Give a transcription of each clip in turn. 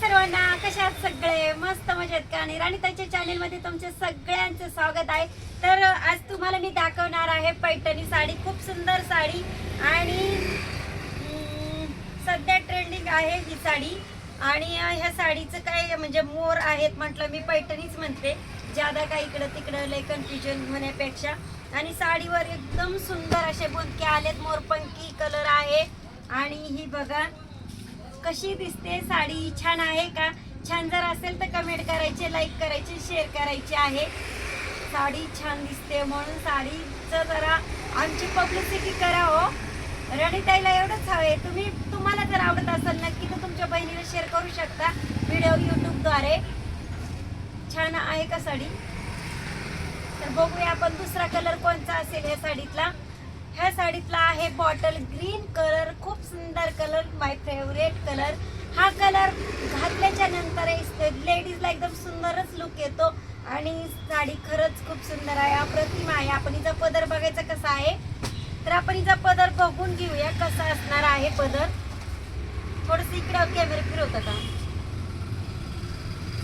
सर्वांना कशा सगळे? मस्त मजेत का? आणि राणीताईच्या चॅनेल मध्ये तुमचे सगळ्यांचं स्वागत आहे. तर आज तुम्हाला मी दाखवणार आहे पैठणी साडी खूप सुंदर साडी. आणि सध्या ट्रेंडिंग आहे ही साडी. आणि ह्या साडीचं काय म्हणजे मोर आहेत म्हटलं मी पैठणीच म्हणते. ज्यादा काय इकडं तिकडं लय कन्फ्युजन होण्यापेक्षा. आणि साडीवर एकदम सुंदर असे बुंदके आलेत. मोरपंखी कलर आहे. आणि ही बघा कशी दिसते? साडी छान आहे का? छान जर असेल तर कमेंट करायचे लाईक करायचे शेअर करायचे आहे. साडी छान दिसते म्हणून साडीचं जरा आमची पब्लिसिटी करा हो. रणीताईला एवढंच हवे तुम्ही तुम्हाला जर आवडत असेल नक्की तर तुमच्या बहिणीला शेअर करू शकता व्हिडिओ यूट्यूबद्वारे छान आहे का साडी? तर बघूया आपण दुसरा कलर कोणता असेल या साडीतला. ह्या साडीतला आहे बॉटल. ग्रीन कलर खूप सुंदर कलर माय फेवरेट कलर. हा कलर घातल्याच्या नंतर लेडीजला एकदम सुंदरच लुक येतो. आणि साडी खरंच खूप सुंदर आहे. अप्रतिम आहे. आपण हिचा पदर बघायचा कसा आहे? तर आपण हिचा पदर बघून घेऊया कसा असणार आहे पदर. थोडस इकडे कॅमेरा फिरवत का?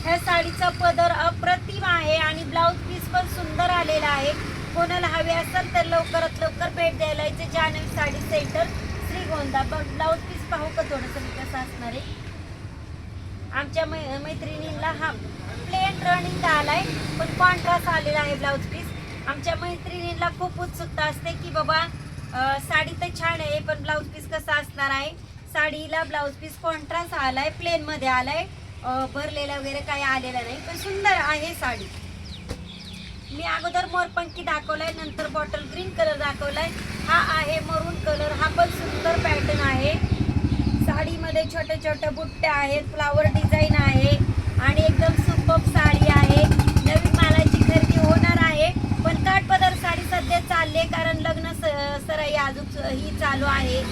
ह्या साडीचा पदर अप्रतिम आहे आणि ब्लाऊज पीस पण सुंदर आलेला आहे कोणाला हवे असेल तर लवकरात लवकर भेट द्यायला यायचे. जानवी साडी सेंटर श्रीगोंदा. बघ ब्लाऊज पीस पाहू का थोडंसं मी कसं असणार आहे? आमच्या मै मैत्रिणींना हा प्लेन रनिंग आलाय पण कॉन्ट्रास्ट आलेला आहे ब्लाऊज पीस आमच्या मैत्रिणींना खूप उत्सुकता असते की बाबा साडी तर छान आहे पण ब्लाऊज पीस कसा असणार आहे? साडीला ब्लाऊज पीस कॉन्ट्रास्ट आलाय आहे प्लेनमध्ये आलाय. आहे भरलेला वगैरे काही आलेला नाही पण सुंदर आहे साडी. मी अगोदर मोरपंखी दाखवलाय नंतर बॉटल ग्रीन कलर दाखवलाय. हा आहे मरून कलर हा पण सुंदर पॅटर्न आहे. साडीमध्ये छोटे छोटे बुट्ट्या आहेत फ्लावर डिझाईन आहे आणि एकदम सुपब साडी आहे. नवीन मालाची खरेदी होणार आहे पण काठपदर साडी सध्या चालले कारण लग्न स- सराई अजून ही चालू आहे.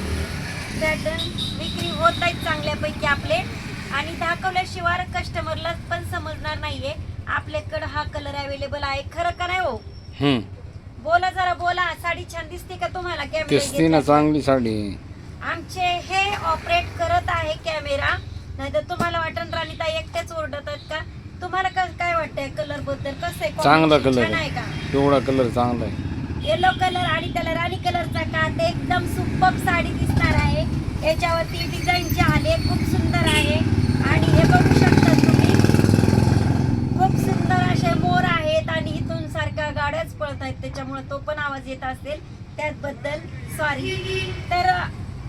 पॅटर्न विक्री होत आहेत चांगल्यापैकी आपले. आणि दाखवल्याशिवाय कस्टमरला पण समजणार नाहीये. आपल्याकडं हा कलर अवेलेबल आहे. खरं का नाही हो? हम्म. बोला जरा बोला. साडी छान दिसते का तुम्हाला दिसती ना कॅमेरा चांगली साडी. आमचे हे ऑपरेट करत आहे कॅमेरा नाहीतर तुम्हाला वाटण राणीताई एकट्याच ओरडतात का? तुम्हाला क- काय वाटतंय कलरबद्दल? कसं आहे चांगला Combination? कलर छान आहे. का? पिवळा कलर चांगला आहे. येलो कलर आणि त्याला राणी कलरचा काट एकदम सुपअप साडी दिसणार आहे. याच्यावरती डिझाईन जे आले खूप सुंदर आहे. आणि हे बघू शकता तुम्ही खूप सुंदर असे मोर आहेत आणि इथून सारख्या गाड्याच पळत आहेत त्याच्यामुळे तो पण आवाज येत असेल. त्याबद्दल सॉरी तर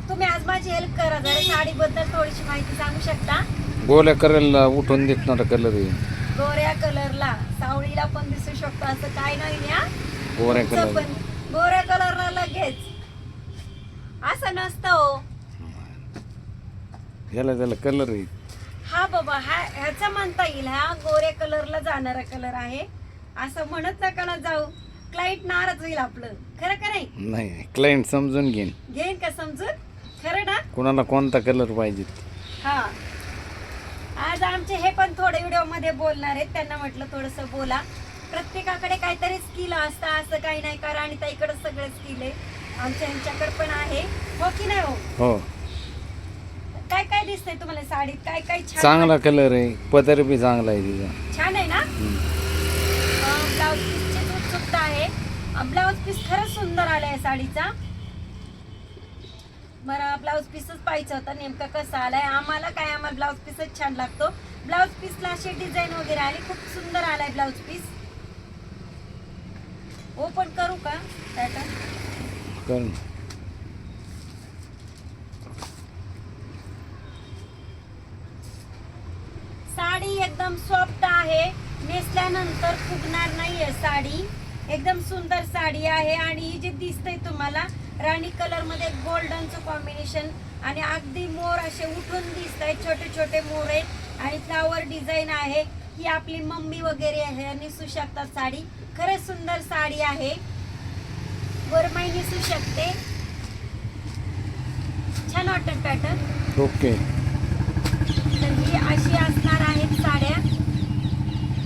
तुम्ही आज माझी हेल्प करा जरा. साडीबद्दल थोडीशी माहिती सांगू शकता? गोल्या कलरला उठून दिसणारा कलर आहे. गोऱ्या कलरला. सावळीला पण दिसू शकतो. असं काय नाही या गोऱ्या तुमचं कलर पण. गोऱ्या कलरला लगेच. असं नसतं हो. ह्याला त्याला कलर आहे. हा बाबा हा ह्याचा म्हणता येईल. हा गोऱ्या कलरला जाणारा कलर आहे. असं म्हणत नका ना जाऊ. क्लाइंट नाराज होईल आपलं. खरं का नाही? नाही क्लायंट समजून घेईन. घेईन का समजून? खरं ना? कोणाला कोणता कलर पाहिजे? हा. आज आमचे हे पण थोडे व्हिडिओमध्ये बोलणार आहेत. त्यांना म्हटलं थोडस बोला. प्रत्येकाकडे काहीतरी स्किल असतं. असं काही नाही कारण आणि ताईकडे सगळं स्किल आहे. आमच्या यांच्याकडे पण आहे. हो की नाही हो? हो. काय काय दिसतंय तुम्हाला साडीत? काय काय छान चांगला कलर आहे. पदर बी चांगला आहे तिचा. छान आहे ना ब्लाऊज पीसची उत्सुकता आहे ब्लाऊज पीस खरंच सुंदर आलाय साडीचा. मला ब्लाऊज पीसच पाहिजे होता नेमका कसा आलाय? आम्हाला काय आम्हाला ब्लाऊज पीसच छान लागतो. ब्लाऊज पीसला अशी डिझाईन वगैरे आली खूप सुंदर आलाय ब्लाऊज पीस. ओपन करू का? पॅटर्न? कर. साडी एकदम सॉफ्ट आहे नेसल्यानंतर फुगणार नाहीये साडी. एकदम सुंदर साडी आहे आणि ही जी दिसतंय तुम्हाला राणी कलरमध्ये गोल्डनचं कॉम्बिनेशन आणि अगदी मोर असे उठून दिसत आहेत छोटे छोटे मोर आहेत आणि फ्लावर डिझाईन आहे. ही आपली मम्मी वगैरे आहे नेसू शकतात साडी. खरंच सुंदर साडी आहे. वरमाई नेसू शकते. छान वाटत पॅटर्न ओके तर ही अशी असणार आहेत साड्या.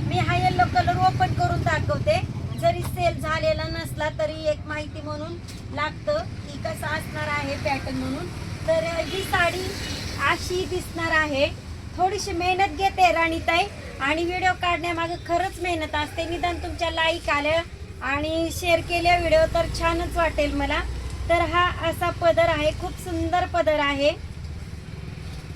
मी हा येल्लो कलर ओपन करून दाखवते. जरी सेल झालेला नसला तरी एक माहिती म्हणून लागतं की कसं असणार आहे पॅटर्न म्हणून. तर ही साडी अशी दिसणार आहे. थोडीशी मेहनत घेते राणीताई आणि व्हिडिओ काढण्यामागे खरंच मेहनत असते. निदान तुमच्या लाईक आल्या आणि शेअर केल्या व्हिडिओ तर छानच वाटेल मला. तर हा असा पदर आहे खूप सुंदर पदर आहे.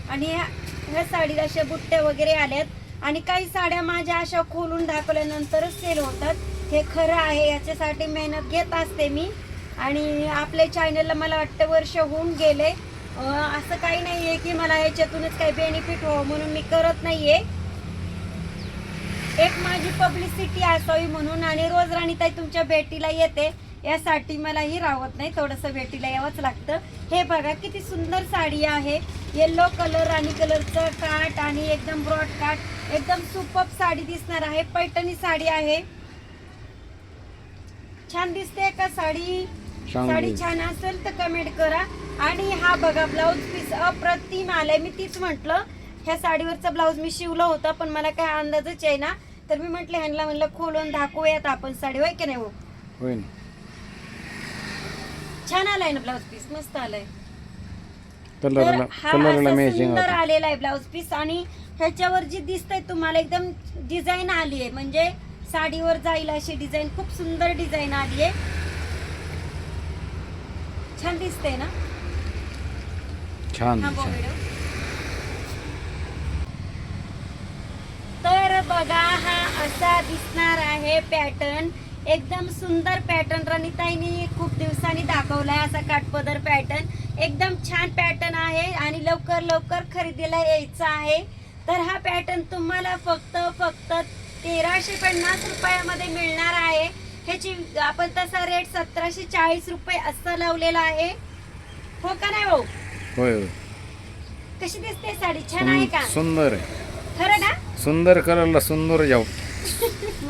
आणि ह्या ह्या साडीला अशा बुट्ट्या वगैरे आल्यात. आणि काही साड्या माझ्या अशा खोलून दाखवल्यानंतरच सेल होतात. हे खरं आहे याच्यासाठी मेहनत घेत असते मी. आणि आपल्या चॅनलला मला वाटतं वर्ष होऊन गेले. असं काही नाही आहे की मला याच्यातूनच काही बेनिफिट हो म्हणून मी करत नाही आहे एक माझी पब्लिसिटी असावी म्हणून आणि रोज राणीताई तुमच्या भेटीला येते. यासाठी मलाही राहत नाही थोडंसं भेटीला यावंच लागतं. हे बघा किती सुंदर साडी आहे. येल्लो कलर आणि कलरचं काट आणि एकदम ब्रॉड काट एकदम सुपअप साडी दिसणार आहे. पैठणी साडी आहे. छान दिसते का साडी. साडी छान असेल तर कमेंट करा. आणि हा बघा ब्लाऊज पीस अप्रतिम आलाय. मी तीच म्हंटल ह्या साडीवरचा ब्लाऊज मी शिवला होता पण मला काय अंदाजच आहे ना तर मी म्हंटल ह्यांना म्हणलं खोलून दाखवूयात आपण साडी होय की नाही हो? छान आलाय ना ब्लाऊज पीस मस्त आलाय. तर कलरला हा कलरला असा मॅचिंग सुंदर होता. आलेला आहे ब्लाऊज पीस आणि ह्याच्यावर जी दिसतंय तुम्हाला एकदम डिझाईन आली आहे. म्हणजे साडीवर जाईल अशी डिझाईन खूप सुंदर डिझाईन आली आहे. छान दिसते ना? छान थांबव छान व्हिडिओ. तर बघा हा असा दिसणार आहे पॅटर्न एकदम सुंदर पॅटर्न रणिताईनी खूप दिवसांनी दाखवलाय असा काटपदर पॅटर्न एकदम छान पॅटर्न आहे आणि लवकर लवकर खरेदीला यायचं आहे. तर हा पॅटर्न तुम्हाला फक्त फक्त तेराशे पन्नास रुपयामध्ये मिळणार आहे. ह्याची आपण तसा रेट सतराशे चाळीस रुपये असं लावलेला आहे. हो का नाही भाऊ? होय कशी दिसते साडी? छान आहे का? सुंदर आहे. खरं ना? सुंदर कलरला सुंदर जाऊ.